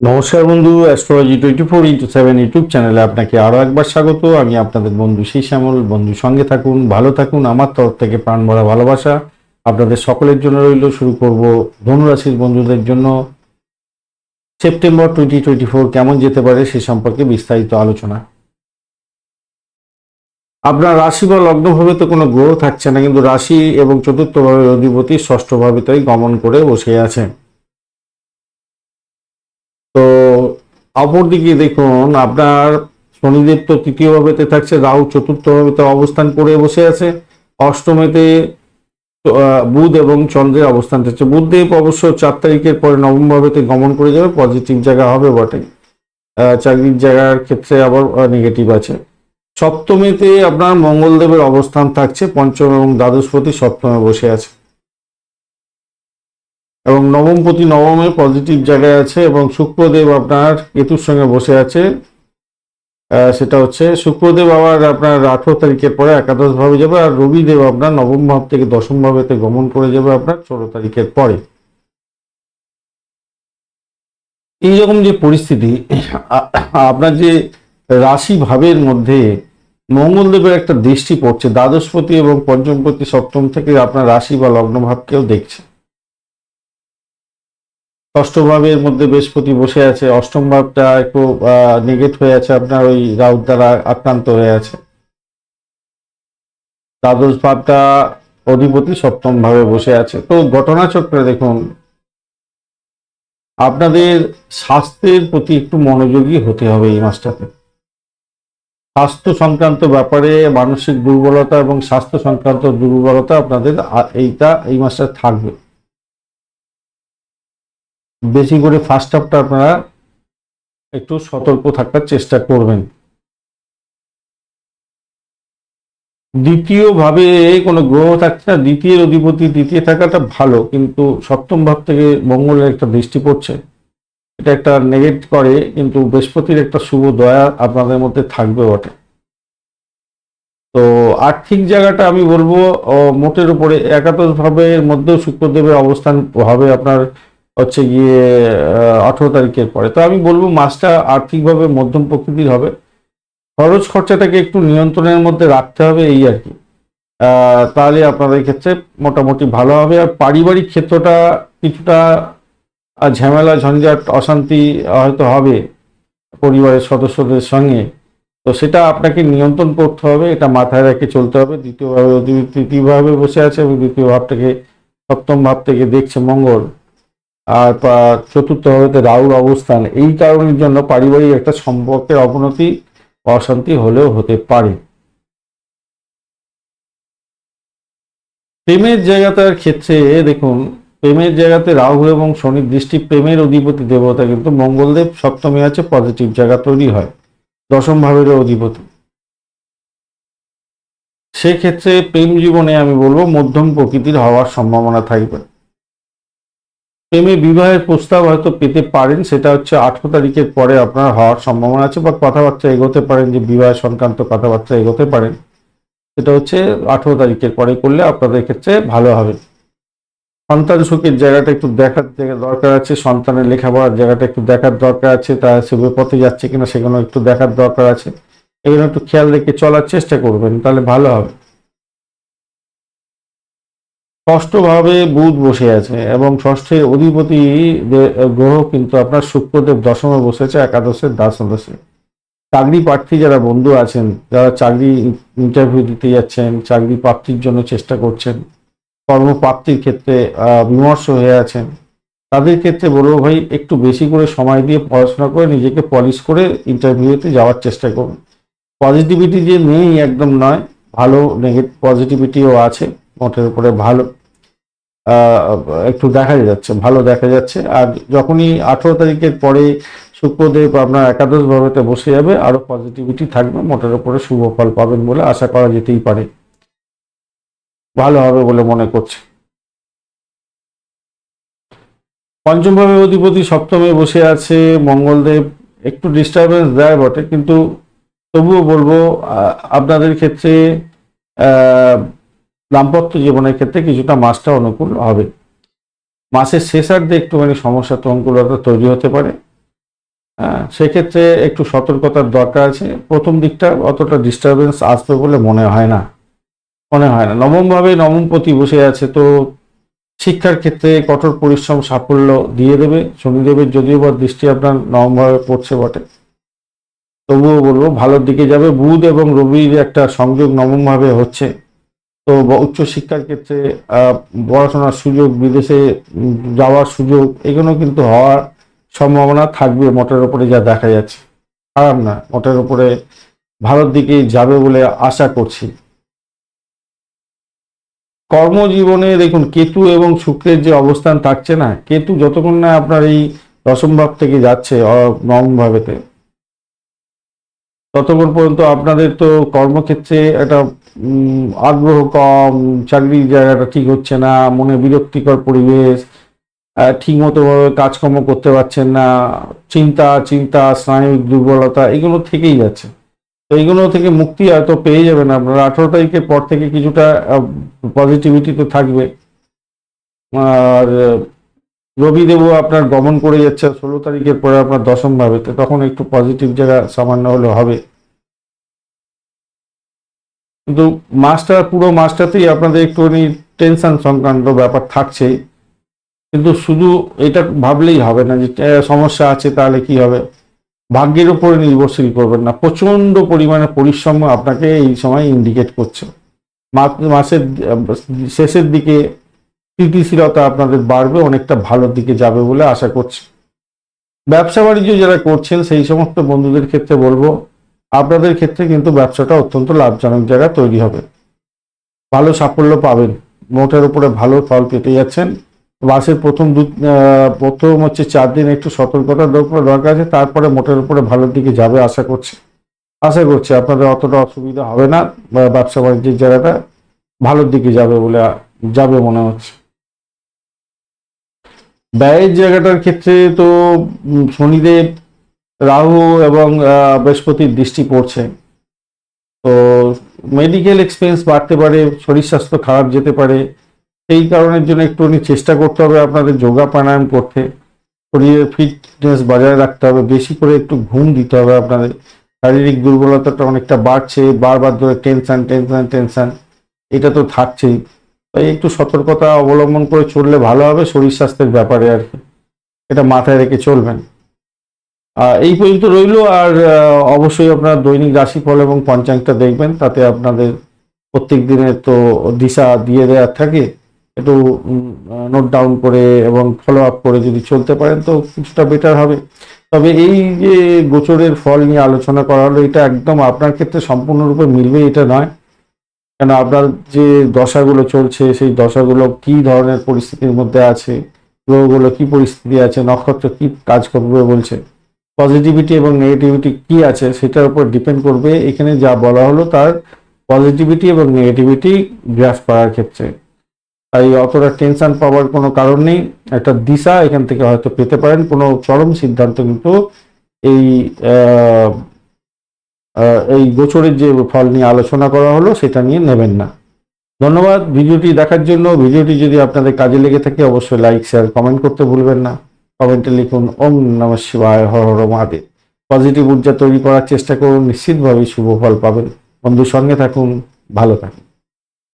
নমস্কার বন্ধু astrology twenty four into seven YouTube চ্যানেলে আপনাকে আরও একবার স্বাগত। আমি আপনাদের বন্ধু সেই শ্যামল। বন্ধু সঙ্গে থাকুন, ভালো থাকুন, আমার তরফ থেকে প্রাণ ভরা ভালোবাসা। আপনাদের সকলের জন্য রইল, শুরু করব ধনুরাশির বন্ধুদের জন্য। সেপ্টেম্বর টোয়েন্টি টোয়েন্টি ফোর কেমন যেতে পারে সে সম্পর্কে বিস্তারিত আলোচনা। আপনার রাশি বা লগ্নভাবে তো কোনো গ্রহ থাকছে না, কিন্তু রাশি এবং চতুর্থভাবে অধিপতি ষষ্ঠভাবে তাই গমন করে বসে আছে তো অপরদিকে দেখুন, আপনার শনিদেব তো তৃতীয় ভাবেতে থাকছে, রাহু চতুর্থ ভাবেতে অবস্থান করে বসে আছে। অষ্টমেতে বুধ এবং চন্দ্রের অবস্থান থাকছে। বুধদেব অবশ্য চার তারিখের পরে নবম ভাবেতে গমন করে যাবে পজিটিভ জায়গা হবে বটে চাকরির জায়গার ক্ষেত্রে আবার নেগেটিভ আছে। সপ্তমীতে আপনার মঙ্গলদেবের অবস্থান থাকছে, পঞ্চম এবং দ্বাদশপতি সপ্তমে বসে আছে। এবং নবমপতি নবমে পজিটিভ জায়গায় আছে এবং শুক্রদেব আপনার কেতুর সঙ্গে বসে আছে। সেটা হচ্ছে শুক্রদেব আবার আপনার আঠেরো তারিখের পরে একাদশ ভাবে যাবে আর রবিদেব আপনার নবম ভাব থেকে দশম ভাবেতে গমন করে যাবে আপনার ষোলো তারিখের পরে। এইরকম যে পরিস্থিতি আপনার যে রাশি ভাবের মধ্যে মঙ্গলদেবের একটা দৃষ্টি পড়ছে, দ্বাদশপতি এবং পঞ্চমপতি সপ্তম থেকে আপনার রাশি বা লগ্ন ভাবকেও দেখছে। ষষ্ঠ ভাবের মধ্যে বৃহস্পতি বসে আছে। অষ্টম ভাবটা একটু নেগেট হয়ে আছে, আপনার ওই রাউত দ্বারা আক্রান্ত হয়ে আছে। দ্বাদশ ভাবটা অধিপতি সপ্তম ভাবে বসে আছে। তো ঘটনাচক্রে দেখুন, আপনাদের স্বাস্থ্যের প্রতি একটু মনোযোগী হতে হবে এই মাসটাতে। স্বাস্থ্য সংক্রান্ত ব্যাপারে মানসিক দুর্বলতা এবং স্বাস্থ্য সংক্রান্ত দুর্বলতা আপনাদের এইটা, এই মাসটা থাকবে। বেশি করে ফার্স্ট হাফটা আপনারা একটু সতর্ক থাকার চেষ্টা করবেন। দ্বিতীয় ভাবে কোনো গ্রহ থাকছে না দ্বিতীয় অধিপতি, দ্বিতীয় থাকাটা ভালো, কিন্তু সপ্তম ভাব থেকে মঙ্গলের একটা দৃষ্টি পড়ছে। এটা একটা নেগেট করে, কিন্তু বৃহস্পতির একটা শুভ দয়া আপনাদের মধ্যে থাকবে বটে। তো আর্থিক জায়গাটা আমি বলব মোটের উপরে একাদশ ভাবের মধ্যেও শুক্রদেবের অবস্থান হবে আপনার হচ্ছে গিয়ে আঠেরো তারিখের পরে। তো আমি বলব মাসটা আর্থিকভাবে মধ্যম প্রকৃতির হবে। খরচ খরচাটাকে একটু নিয়ন্ত্রণের মধ্যে রাখতে হবে এই আর কি। তাহলে আপনাদের ক্ষেত্রে মোটামুটি ভালো হবে। আর পারিবারিক ক্ষেত্রটা কিছুটা ঝামেলা, ঝঞ্ঝাট, অশান্তি হয়তো হবে পরিবারের সদস্যদের সঙ্গে। তো সেটা আপনাকে নিয়ন্ত্রণ করতে হবে, এটা মাথায় রেখে চলতে হবে। দ্বিতীয়ভাবে তৃতীয়ভাবে বসে আছে এবং দ্বিতীয় ভাবটাকে সপ্তম ভাব থেকে দেখছে মঙ্গল। আর চতুর্থ ভাবেতে রাহুর অবস্থান। এই কারণের জন্য পারিবারিক একটা সম্পর্কের অবনতি, অশান্তি হলেও হতে পারে। প্রেমের জায়গাটার ক্ষেত্রে দেখুন, প্রেমের জায়গাতে রাহু এবং শনির দৃষ্টি প্রেমের অধিপতি দেবতা, কিন্তু মঙ্গলদেব সপ্তমে আছে পজিটিভ জায়গা তৈরি হয়, দশম ভাবের অধিপতি। সেক্ষেত্রে প্রেম জীবনে আমি বলব, মধ্যম প্রকৃতির হওয়ার সম্ভাবনা থাকবে। প্রেমে বিবাহের প্রস্তাব হয়তো পেতে পারেন, সেটা হচ্ছে আঠেরো তারিখের পরে আপনার হওয়ার সম্ভাবনা আছে বা কথাবার্তা এগোতে পারেন যে বিবাহ সংক্রান্ত কথাবার্তা এগোতে পারেন। সেটা হচ্ছে আঠেরো তারিখের পরে করলে আপনাদের ক্ষেত্রে ভালো হবে। সন্তান সুখের জায়গাটা একটু দেখার দরকার আছে, সন্তানের লেখাপড়ার জায়গাটা একটু দেখার দরকার আছে তা শুভ পথে যাচ্ছে কিনা সেগুলো একটু দেখার দরকার আছে। এগুলো একটু খেয়াল রেখে চলার চেষ্টা করবেন, তাহলে ভালো হবে। ষষ্ঠভাবে বুধ বসে আছে এবং ষষ্ঠের অধিপতি গ্রহ কিন্তু আপনার শুক্রদেব দশমে বসেছে, একাদশের দ্বাদশে চাকরি প্রার্থী যারা বন্ধু আছেন, যারা চাকরি ইন্টারভিউ দিতে যাচ্ছেন, চাকরি প্রাপ্তির জন্য চেষ্টা করছেন, কর্মপ্রাপ্তির ক্ষেত্রে বিমর্ষ হয়ে আছেন, তাদের ক্ষেত্রে বলব ভাই একটু বেশি করে সময় দিয়ে পড়াশোনা করে নিজেকে পলিশ করে ইন্টারভিউতে যাওয়ার চেষ্টা করুন। পজিটিভিটি যে নেই একদম নয়, ভালো নেগেটিভ পজিটিভিটিও আছে, মোটের উপরে ভালো একটু দেখা যাচ্ছে, ভালো দেখা যাচ্ছে। আর যখনই আঠেরো তারিখের পরে শুক্রদেব আপনার একাদশ ভাবেতে বসে যাবে আরও পজিটিভিটি থাকবে, মোটের উপরে শুভ ফল পাবেন বলে আশা করা যেতেই পারে। ভালো হবে বলে মনে করছে। পঞ্চম ভাবে অধিপতি সপ্তমে বসে আছে, মঙ্গলদেব একটু ডিস্টারবেন্স দেয় বটে, কিন্তু তবুও বলব আপনাদের ক্ষেত্রে দাম্পত্য জীবনের ক্ষেত্রে কিছুটা মাসটা অনুকূল হবে। মাসের শেষার্ধে একটুখানি সমস্যা তঙ্কুলতা তৈরি হতে পারে। সেক্ষেত্রে একটু সতর্কতার দরকার আছে। প্রথম দিকটা অতটা ডিস্টারবেন্স আসবে বলে মনে হয় না। মনে হয় না। নবমভাবে নবমপতি বসে আছে তো শিক্ষার ক্ষেত্রে কঠোর পরিশ্রম, সাফল্য দিয়ে দেবে। শনিদেবের যদিও বা দৃষ্টি আপনার নবমভাবে পড়ছে বটে। তবুও বলব ভালোর দিকে যাবে। বুধ এবং রবির একটা সংযোগ নবমভাবে হচ্ছে। তো উচ্চশিক্ষার ক্ষেত্রে পড়াশোনার সুযোগ, বিদেশে যাওয়ার সুযোগ, এগুলো কিন্তু হওয়ার সম্ভাবনা থাকবে মোটের উপরে যা দেখা যাচ্ছে। খারাপ না মোটের উপরে ভালোর দিকে যাবে বলে আশা করছি। কর্মজীবনে দেখুন, কেতু এবং শুক্রের যে অবস্থান থাকছে না, কেতু যতক্ষণ না আপনার এই দশম ভাব থেকে যাচ্ছে নবম ভাবেতে, ততক্ষণ পর্যন্ত আপনাদের তো কর্মক্ষেত্রে একটা আগ্রহ কম চাকরির জায়গাটা ঠিক হচ্ছে না মনে বিরক্তিকর পরিবেশ আহ, ঠিকমতো ভাবে কাজকর্ম করতে পারছেন না চিন্তা চিন্তা স্নায়ুর দুর্বলতা এগুলো থেকেই যাচ্ছে। তো এইগুলো থেকে মুক্তি হয়তো পেয়ে যাবেন আপনারা। আঠারো তারিখের পর থেকে কিছুটা পজিটিভিটি তো থাকবে। আর রবিদেবও আপনার গমন করে যাচ্ছে ষোলো তারিখের পরে আপনার দশম ভাবে তো তখন একটু পজিটিভ জায়গা সামান্য হলে হবে। কিন্তু মাসটা পুরো মাসটাতেই আপনাদের একটুখানি টেনশন সংক্রান্ত ব্যাপার থাকছেই। কিন্তু শুধু এটা ভাবলেই হবে না যে সমস্যা আছে তাহলে কি হবে? ভাগ্যের উপরে নির্ভরশীল করবেন না। প্রচণ্ড পরিমাণে পরিশ্রম আপনাকে এই সময় ইন্ডিকেট করছে। মাসের, শেষের দিকে স্থিতিশীলতা আপনাদের বাড়বে, অনেকটা ভালোর দিকে যাবে বলে আশা করছি। ব্যবসা বাণিজ্য যারা করছেন, সেই সমস্ত বন্ধুদের ক্ষেত্রে বলব আপনাদের ক্ষেত্রে কিন্তু ব্যবসাটা অত্যন্ত লাভজনক জায়গা তৈরি হবে। ভালো সাফল্য পাবেন। মোটের উপরে ভালো ফল পেতে যাচ্ছেন। মাসের প্রথম দু প্রথম হচ্ছে চার দিন একটু সতর্কতার দরকার আছে, তারপরে মোটের উপরে ভালোর দিকে যাবে আশা করছি। আশা করছি আপনাদের অতটা অসুবিধা হবে না ব্যবসা বাণিজ্যের জায়গাটা ভালোর দিকে যাবে বলে যাবে মনে হচ্ছে। ব্যয়ের জায়গাটার ক্ষেত্রে তো শনিদেব রাহু এবং বৃহস্পতির দৃষ্টি পড়ছে। তো মেডিকেল এক্সপেন্স বাড়তে পারে, শরীর স্বাস্থ্য খারাপ যেতে পারে। সেই কারণের জন্য একটুখানি চেষ্টা করতে হবে আপনাদের যোগা প্রাণায়াম করতে। শরীরের ফিটনেস বজায় রাখতে হবে, বেশি করে একটু ঘুম দিতে হবে আপনাদের। শারীরিক দুর্বলতাটা অনেকটা বাড়ছে, বারবার ধরে টেনশন টেনশন টেনশান এটা তো থাকছেই। তাই একটু সতর্কতা অবলম্বন করে চললে ভালো হবে শরীর স্বাস্থ্যের ব্যাপারে আর কি। এটা মাথায় রেখে চলবেন। এই পর্যন্ত রইল, আর অবশ্যই আপনার দৈনিক রাশিফল এবং পঞ্চাঙ্গটা দেখবেন, তাতে আপনাদের প্রত্যেক দিনের তো দিশা দিয়ে দেওয়ার থাকে, একটু নোট ডাউন করে এবং ফলো আপ করে যদি চলতে পারেন তো কিছুটা বেটার হবে। তবে এই যে গোচরের ফল নিয়ে আলোচনা করা হলো, এটা একদম আপনার ক্ষেত্রে সম্পূর্ণরূপে মিলবে, এটা নয়। কেন আপনার যে দশাগুলো চলছে, সেই দশাগুলো কি ধরনের পরিস্থিতির মধ্যে আছে, গ্রহগুলো কি পরিস্থিতি আছে, নক্ষত্র কি কাজ করবে বলছে পজিটিভিটি এবং নেগেটিভিটি কি আছে সেটার উপর ডিপেন্ড করবে। এখানে যা বলা হলো তার পজিটিভিটি এবং নেগেটিভিটি গ্রাফ করার ক্ষেত্রে। তাই অতটা টেনশন পাওয়ার কোনো কারণ নেই। একটা দিশা এখান থেকে হয়তো পেতে পারেন। কোনো চরম সিদ্ধান্ত কিন্তু এই এই গোচরের যে ফল নিয়ে আলোচনা করা হলো সেটা নিয়ে নেবেন না। ধন্যবাদ। ভিডিওটি দেখার জন্য। ভিডিওটি যদি আপনাদের কাজে লেগে থাকে অবশ্যই লাইক শেয়ার কমেন্ট করতে ভুলবেন না। কমেন্টে লিখুন, ওম নম শিবায়, হর হর মহাদেব। পজিটিভ ঊর্জা তৈরি করার চেষ্টা করুন, নিশ্চিতভাবেই শুভ ফল পাবেন। বন্ধুর সঙ্গে থাকুন, ভালো থাকুন।